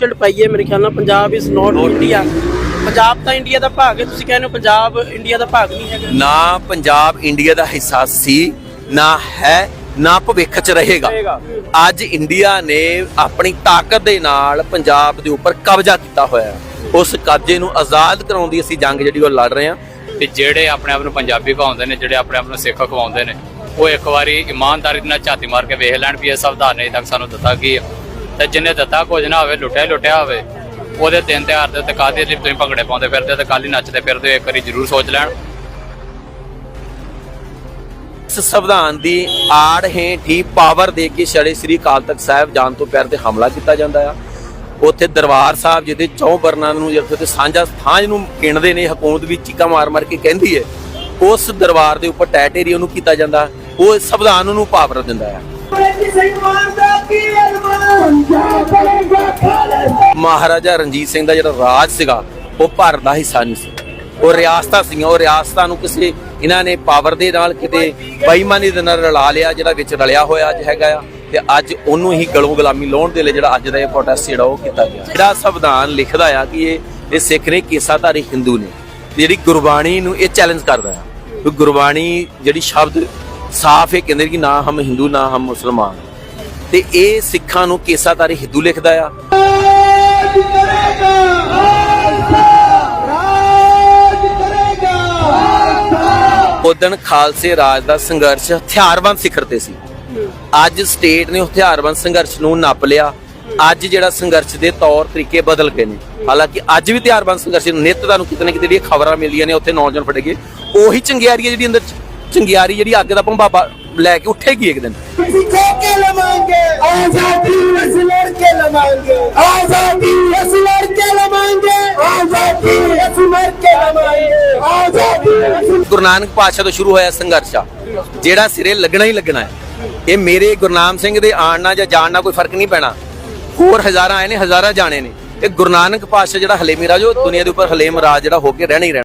ਚੜ ਪਾਈਏ ਮੇਰੇ ਖਿਆਲ ਨਾਲ Punjab is not India Punjab ਤਾਂ ਇੰਡੀਆ ਦਾ ਭਾਗ ਹੈ ਤੁਸੀਂ ਕਹਿੰਦੇ ਹੋ ਪੰਜਾਬ ਇੰਡੀਆ ਦਾ ਭਾਗ ਨਹੀਂ ਹੈਗਾ। ਨਾ ਪੰਜਾਬ ਇੰਡੀਆ ਦਾ ਹਿੱਸਾ ਸੀ ਨਾ ਹੈ ਨਾ ਭਵਿੱਖ ਚ ਰਹੇਗਾ। ਰਹੇਗਾ। ਅੱਜ ਇੰਡੀਆ ਨੇ ਆਪਣੀ ਤਾਕਤ ਦੇ ਨਾਲ ਪੰਜਾਬ ਦੇ ਉੱਪਰ ਕਬਜ਼ਾ ਕੀਤਾ ਹੋਇਆ ਹੈ। ਉਸ ਕਬਜ਼ੇ ਨੂੰ ਆਜ਼ਾਦ ਕਰਾਉਣ ਦੀ ਅਸੀਂ ਜੰਗ ਜਿਹੜੀ ਉਹ ਲੜ ਰਹੇ ਹਾਂ। ਤੇ ਜਿਹੜੇ ਆਪਣੇ ਆਪ ਨੂੰ ਪੰਜਾਬੀ ਕਹਾਉਂਦੇ ਨੇ ਜਿਹੜੇ ਆਪਣੇ ਆਪ ਨੂੰ ਸਿੱਖ ਕਹਾਉਂਦੇ ਨੇ ਉਹ ਇੱਕ ਵਾਰੀ ਇਮਾਨਦਾਰੀ ਨਾਲ ਝਾਤੀ ਮਾਰ ਕੇ ਵੇਖ ਲੈਣ ਵੀ ਇਹ ਸੰਵਿਧਾਨ ਨੇ ਤੱਕ ਸਾਨੂੰ ਦਿੱਤਾ ਕੀ ਹੈ ਤੇ ਜਿੰਨੇ ਦਿੱਤਾ ਕੁਝ ਨਾ ਹੋਵੇ ਲੁੱਟਿਆ ਲੁੱਟਿਆ ਹੋਵੇ ਉਹਦੇ ਦਿਨ ਤਿਉਹਾਰ ਦੇ ਉੱਤੇ ਕਾਹਦੇ ਲਈ ਤੁਸੀਂ ਭੰਗੜੇ ਪਾਉਂਦੇ ਫਿਰਦੇ ਤੇ ਕੱਲ ਹੀ ਨੱਚਦੇ ਫਿਰਦੇ ਇੱਕ ਵਾਰੀ ਜ਼ਰੂਰ ਸੋਚ ਲੈਣ। ਇਸ ਸੰਵਿਧਾਨ ਦੀ ਆੜ ਹੇਠ ਹੀ ਪਾਵਰ ਦੇ ਕੇ ਛੜੇ ਸ੍ਰੀ ਅਕਾਲ ਤਖਤ ਸਾਹਿਬ ਜਾਣ ਤੋਂ ਪਹਿਰ ਤੇ ਹਮਲਾ ਕੀਤਾ ਜਾਂਦਾ ਆ। ਉੱਥੇ ਦਰਬਾਰ ਸਾਹਿਬ ਜਿਹਦੇ ਚੌ ਬਰਨਾਂ ਨੂੰ ਜਿੱਥੇ ਤੇ ਸਾਂਝਾ ਥਾਂ ਜਿਹਨੂੰ ਕਿਣਦੇ ਨੇ ਹਕੂਮਤ ਵੀ ਚੀਕਾ ਮਾਰ ਮਾਰ ਕੇ ਕਹਿੰਦੀ ਹੈ ਉਸ ਦਰਬਾਰ ਦੇ ਉੱਪਰ ਟੈਟੇਰੀ ਉਹਨੂੰ ਕੀਤਾ ਜਾਂਦਾ ਉਹ ਸੰਵਿਧਾਨ ਨੂੰ ਪਾਵਰ ਦਿੰਦਾ ਆ। ਮਹਾਰਾਜਾ ਰਣਜੀਤ ਸਿੰਘ ਦਾ ਜਿਹੜਾ ਰਾਜ ਸੀਗਾ, ਉਹ ਭਾਰਤ ਦਾ ਹਿੱਸਾ ਨਹੀਂ ਸੀ। ਉਹ ਰਿਆਸਤਾਂ ਸੀਗੀਆਂ, ਉਹ ਰਿਆਸਤਾਂ ਨੂੰ ਕਿਸੇ, ਇਹਨਾਂ ਨੇ ਪਾਵਰ ਦੇ ਨਾਲ ਕਿਤੇ ਬੇਈਮਾਨੀ ਦੇ ਨਾਲ ਰਲਾ ਲਿਆ, ਜਿਹੜਾ ਵਿੱਚ ਰਲਿਆ ਹੋਇਆ ਅੱਜ ਹੈਗਾ ਆ, ਤੇ ਅੱਜ ਉਹਨੂੰ ਹੀ ਗਲੋਂ ਗੁਲਾਮੀ ਲਾਉਣ ਦੇ ਲਈ ਜਿਹੜਾ ਅੱਜ ਦਾ ਇਹ ਪ੍ਰੋਟੈਸਟ ਜਿਹੜਾ ਉਹ ਕੀਤਾ ਗਿਆ। ਜਿਹੜਾ ਸੰਵਿਧਾਨ ਲਿਖਦਾ ਆ ਕਿ ਇਹ ਇਹ ਸਿੱਖ ਨੇ ਕੇਸਾਧਾਰੀ ਹਿੰਦੂ ਨੇ ਜਿਹੜੀ ਗੁਰਬਾਣੀ ਨੂੰ ਇਹ ਚੈਲੰਜ ਕਰਦਾ ਆ ਕਿ ਗੁਰਬਾਣੀ ਜਿਹੜੀ ਸ਼ਬਦ ਸਾਫ਼ ਇਹ ਕਹਿੰਦੇ ਕਿ ਨਾ ਹਮ ਹਿੰਦੂ ਨਾ ਹਮ ਮੁਸਲਮਾਨ। ਤੇ ਇਹ ਸਿੱਖਾਂ ਨੂੰ ਕੇਸਾਧਾਰੀ ਹਿੰਦੂ ਲਿਖਦਾ ਆ। ਉਦਣ ਖਾਲਸੇ ਰਾਜ ਦਾ ਸੰਘਰਸ਼ ਹਥਿਆਰਬੰਦ ਸਿਖਰ ਤੇ ਸੀ। ਅੱਜ ਸਟੇਟ ਨੇ ਹਥਿਆਰਬੰਦ ਸੰਘਰਸ਼ ਨੂੰ ਨੱਪ ਲਿਆ। ਅੱਜ ਜਿਹੜਾ ਸੰਘਰਸ਼ ਦੇ ਤੌਰ ਤਰੀਕੇ ਬਦਲ ਗਏ ਨੇ। ਹਾਲਾਂਕਿ ਅੱਜ ਵੀ ਹਥਿਆਰਬੰਦ ਸੰਘਰਸ਼ ਨੂੰ। ਨਿੱਤ ਤੁਹਾਨੂੰ ਕਿਤੇ ਨਾ ਕਿਤੇ ਜਿਹੜੀਆਂ ਖਬਰਾਂ ਮਿਲਦੀਆਂ ਨੇ ਉੱਥੇ ਨੌਜਵਾਨ ਫੜੇ ਗਏ। ਉਹੀ ਚੰਗਿਆਰੀ ਜਿਹੜੀ ਅੰਦਰ ਚੰਗਿਆਰੀ ਜਿਹੜੀ ਅੱਗ ਦਾ ਭੰਬਾ ਲੈ ਕੇ ਉੱਠੇਗੀ ਇੱਕ ਦਿਨ। ਅਸੀਂ ਖੋਕੇ ਲਵਾਂਗੇ। ਆਜ਼ਾਦੀ ਨੂੰ ਲੜ ਕੇ ਲਵਾਂਗੇ। ਆਜ਼ਾਦੀ ਗੁਰੂ ਨਾਨਕ ਪਾਤਸ਼ਾਹ ਤੋਂ ਸ਼ੁਰੂ ਹੋਇਆ ਸੰਘਰਸ਼ ਆ। ਜਿਹੜਾ ਸਿਰੇ ਲੱਗਣਾ ਹੀ ਲੱਗਣਾ ਹੈ। ਇਹ ਮੇਰੇ ਗੁਰਨਾਮ ਸਿੰਘ ਦੇ ਆਣ ਨਾਲ ਜਾਂ ਜਾਣ ਨਾਲ ਕੋਈ ਫ਼ਰਕ ਨਹੀਂ ਪੈਣਾ। ਹੋਰ ਹਜ਼ਾਰਾਂ ਆਏ ਨੇ, ਹਜ਼ਾਰਾਂ ਜਾਣੇ ਨੇ। ਤੇ ਗੁਰੂ ਨਾਨਕ ਪਾਤਸ਼ਾਹ ਜਿਹੜਾ ਹਲੇਮੀ ਰਾਜ, ਉਹ ਦੁਨੀਆ ਦੇ ਉੱਪਰ ਹਲੇਮ ਰਾਜ ਜਿਹੜਾ ਹੋ ਕੇ ਰਹਿਣਾ ਹੀ ਰਹਿਣਾ।